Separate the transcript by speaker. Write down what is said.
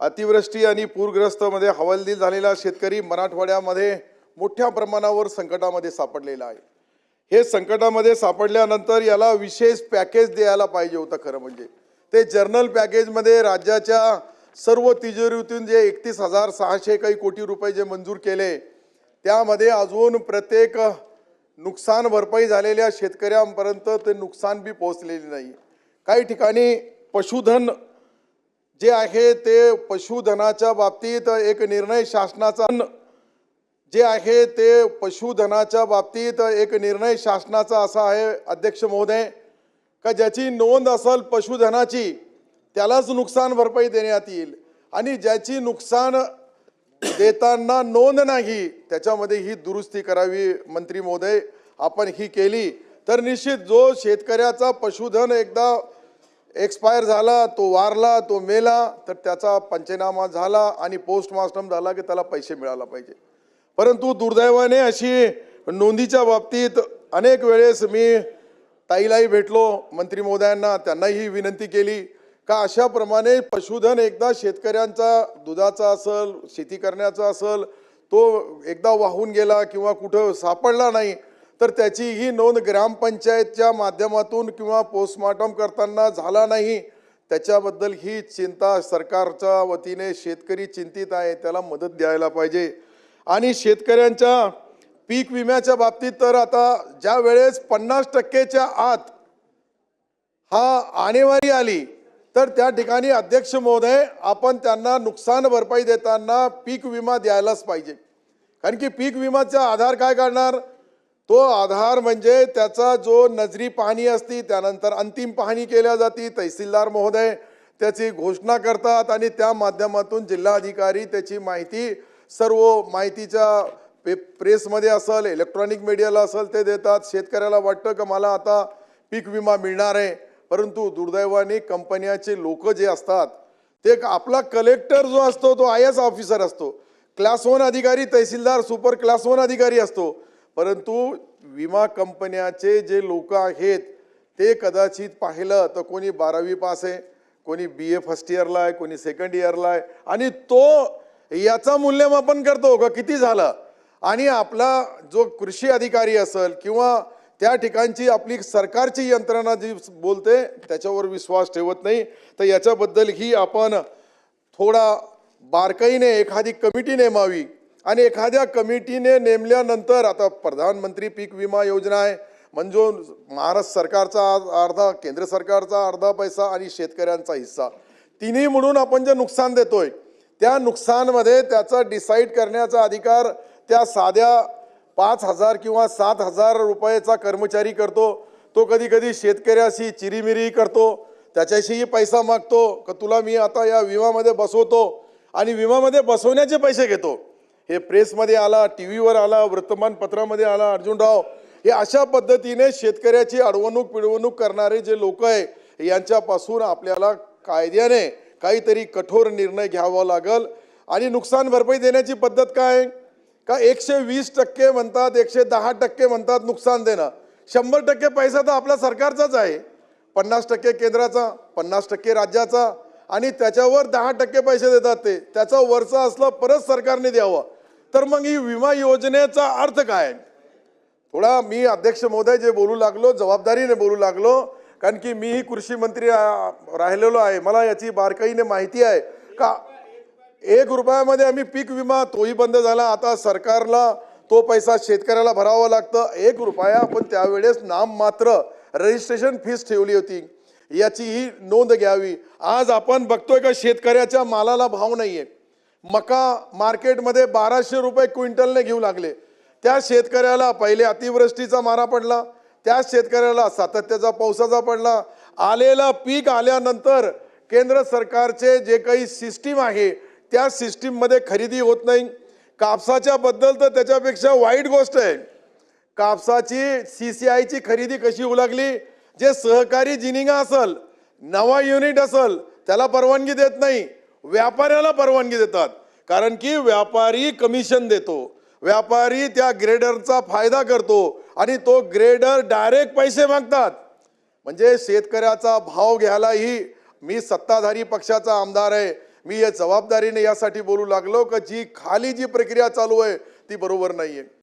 Speaker 1: अतिवृष्टी आणि पूरग्रस्तमध्ये हवालदिल झालेला शेतकरी मराठवाड्यामध्ये मोठ्या प्रमाणावर संकटामध्ये सापडलेला आहे. हे संकटामध्ये सापडल्यानंतर याला विशेष पॅकेज द्यायला पाहिजे होतं खरं म्हणजे. ते जर्नल पॅकेजमध्ये राज्याच्या सर्व तिजोरीतून जे एकतीस हजार सहाशे काही कोटी रुपये जे मंजूर केले त्यामध्ये अजून प्रत्येक नुकसान भरपाई झालेल्या शेतकऱ्यांपर्यंत ते नुकसान बी पोहोचलेले नाही. काही ठिकाणी पशुधन जे आहे ते पशुधनाच्या बाबतीत एक निर्णय शासनाचा जे आहे ते पशुधनाच्या बाबतीत एक निर्णय शासनाचा असा आहे अध्यक्ष महोदय. का ज्याची नोंद असेल पशुधनाची त्यालाच नुकसान भरपाई देण्यात येईल. आणि ज्याची नुकसान देताना नोंद नाही त्याच्यामध्ये ही दुरुस्ती करावी मंत्री महोदय आपण ही केली. तर निश्चित जो शेतकऱ्याचा पशुधन एकदा एक्सपायर झाला तो वारला तो मेला तर त्याचा पंचनामा झाला आणि पोस्टमार्टम झाला की त्याला पैसे मिळाला पाहिजे. परंतु दुर्दैवाने अशी नोंदीच्या बाबतीत अनेक वेळेस मी ताईलाही भेटलो मंत्री महोदयांना त्यांनाही विनंती केली का अशाप्रमाणे पशुधन एकदा शेतकऱ्यांचा दुधाचा असल शेती करण्याचा असल तो एकदा वाहून गेला किंवा कुठं सापडला नाही तर त्याची ही नोंद ग्रामपंचायतच्या माध्यमातून किंवा पोस्टमॉर्टम करताना झाला नाही. त्याच्याबद्दल ही चिंता सरकारच्या वतीने शेतकरी चिंतित आहे त्याला मदत द्यायला पाहिजे. आणि शेतकऱ्यांच्या पीक विम्याच्या बाबतीत तर आता ज्या वेळेस पन्नास टक्केच्या आत हा आणेवारी आली तर त्या ठिकाणी अध्यक्ष महोदय आपण त्यांना नुकसान भरपाई देताना पीक विमा द्यायलाच पाहिजे. कारण की पीक विमाचा आधार काय काढणार तो आधार म्हणजे त्याचा जो नजरी पाहणी असती त्यानंतर अंतिम पाहणी केल्या जाती तहसीलदार महोदय त्याची घोषणा करतात आणि त्या माध्यमातून जिल्हाधिकारी त्याची माहिती सर्व माहितीच्या पे प्रेसमध्ये असेल इलेक्ट्रॉनिक मीडियाला असेल ते देतात. शेतकऱ्याला वाटतं का मला आता पीक विमा मिळणार आहे. परंतु दुर्दैवाने कंपन्याचे लोक जे असतात ते एक आपला कलेक्टर जो असतो तो आय एस ऑफिसर असतो. क्लास वन अधिकारी तहसीलदार सुपर क्लास वन अधिकारी असतो. परंतु विमा कंपन्याचे जे लोक आहेत ते कदाचित पाहिलं तर कोणी बारावी पास आहे कोणी बी ए फर्स्ट इयरला आहे कोणी सेकंड इयरला आहे. आणि तो याचा मूल्यमापन करतो का किती झालं? आणि आपला जो कृषी अधिकारी असेल किंवा त्या ठिकाणची आपली सरकारची यंत्रणा जी बोलते त्याच्यावर विश्वास ठेवत नाही. तर याच्याबद्दल ही आपण थोडा बारकाईने एखादी कमिटी नेमावी. आणि एखाद्या कमिटीने नेमल्यानंतर आता प्रधानमंत्री पीक विमा योजना आहे म्हणजे महाराष्ट्र सरकारचा अर्धा केंद्र सरकारचा अर्धा पैसा आणि शेतकऱ्यांचा हिस्सा. तिन्ही म्हणून आपण जे नुकसान देतोय त्या नुकसानमध्ये त्याचा डिसाईड करण्याचा अधिकार त्या साध्या पाच हजार किंवा सात हजार रुपयाचा कर्मचारी करतो. तो कधी कधी शेतकऱ्याशी चिरीमिरी करतो त्याच्याशीही पैसा मागतो. का तुला मी आता या विमामध्ये बसवतो? आणि विमामध्ये बसवण्याचे पैसे घेतो. हे प्रेसमध्ये आला टी व्हीवर आला वृत्तमानपत्रामध्ये आला अर्जुनराव हे अशा पद्धतीने शेतकऱ्याची अडवणूक पिळवणूक करणारे जे लोक आहे यांच्यापासून आपल्याला कायद्याने काहीतरी कठोर निर्णय घ्यावा लागल. आणि नुकसान भरपाई देण्याची पद्धत काय? का एकशे वीस टक्के म्हणतात एकशे दहा टक्के म्हणतात नुकसान देणं. शंभर टक्के पैसा तर आपला सरकारचाच आहे. पन्नास टक्के केंद्राचा पन्नास टक्के राज्याचा. आणि त्याच्यावर दहा टक्के पैसे देतात ते. त्याचा वरचा असलं परत सरकारने द्यावं. तर मग ही विमा योजनेचा अर्थ काय? थोडा मी अध्यक्ष महोदय जे बोलू लागलो जबाबदारीने बोलू लागलो कारण की मीही कृषी मंत्री राहिलेलो आहे. मला याची बारकाईने माहिती आहे. का एक रुपयामध्ये आम्ही पीक विमा तोही बंद झाला. आता सरकारला तो पैसा शेतकऱ्याला भरावा लागतं. एक रुपया आपण त्यावेळेस नाम मात्र रजिस्ट्रेशन फीस ठेवली होती. याची ही नोंद घ्यावी. आज आपण बघतोय का शेतकऱ्याच्या मालाला भाव नाही आहे मका मार्केटमध्ये बाराशे रुपये क्विंटलने घेऊ लागले. त्या शेतकऱ्याला पहिले अतिवृष्टीचा मारा पडला. त्या शेतकऱ्याला सातत्याचा पावसाचा पडला. आलेला पीक आल्यानंतर केंद्र सरकारचे जे काही सिस्टीम आहे त्या सिस्टीममध्ये खरेदी होत नाही. कापसाच्या बद्दल तर त्याच्यापेक्षा वाईट गोष्ट आहे. कापसाची सी सी आयची खरेदी कशी होऊ लागली? जे सहकारी जिनिंगा असल नवा युनिट असल त्याला परवानगी देत नाही. व्यापाऱ्याला परवानगी देतात. कारण की व्यापारी कमिशन देतो. व्यापारी त्या ग्रेडरचा फायदा करतो आणि तो ग्रेडर डायरेक्ट पैसे मागतात. म्हणजे शेतकऱ्याचा भाव घ्यायलाही मी सत्ताधारी पक्षाचा आमदार आहे. मी या जबाबदारीने यासाठी बोलू लागलो का जी खाली जी प्रक्रिया चालू आहे ती बरोबर नाही आहे